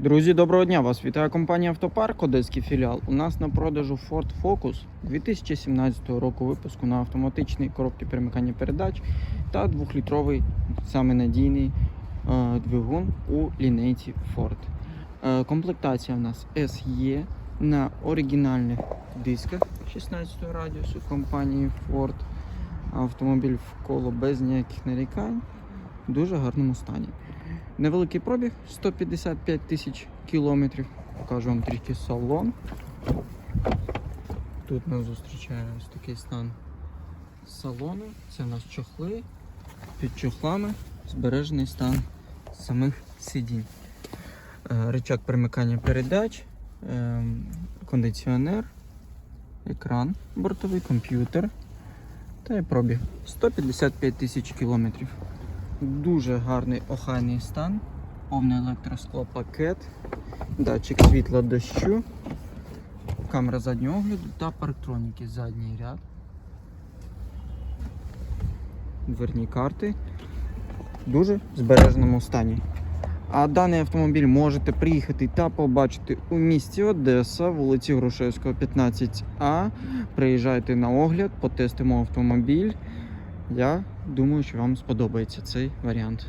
Друзі, доброго дня! Вас вітає компанія Автопарк, Одеський філіал. У нас на продажу Ford Focus 2017 року випуску на автоматичній коробці перемикання передач та 2-літровий саме надійний е, двигун у лінейці Ford. Е, комплектація в нас SE на оригінальних дисках 16 радіусу компанії Ford. Автомобіль в коло без ніяких нарікань, в дуже гарному стані. Невеликий пробіг 155 тисяч кілометрів. Покажу вам трішки салон. Тут нас зустрічає ось такий стан салону. Це у нас чохли. Під чохлами збережений стан самих сидінь. Е, Рычаг перемикання передач, е, кондиціонер, екран, бортовий комп'ютер та і пробіг 155 тисяч кілометрів. Дуже гарний охайний стан, повний електросклопакет, датчик світла дощу, камера заднього огляду та парктроніки задній ряд. Дверні карти. В дуже збереженому стані. А даний автомобіль можете приїхати та побачити у місті Одеса, вулиці Грушевського, 15А. Приїжджайте на огляд, потестимо автомобіль. Я думаю, що вам сподобається цей варіант.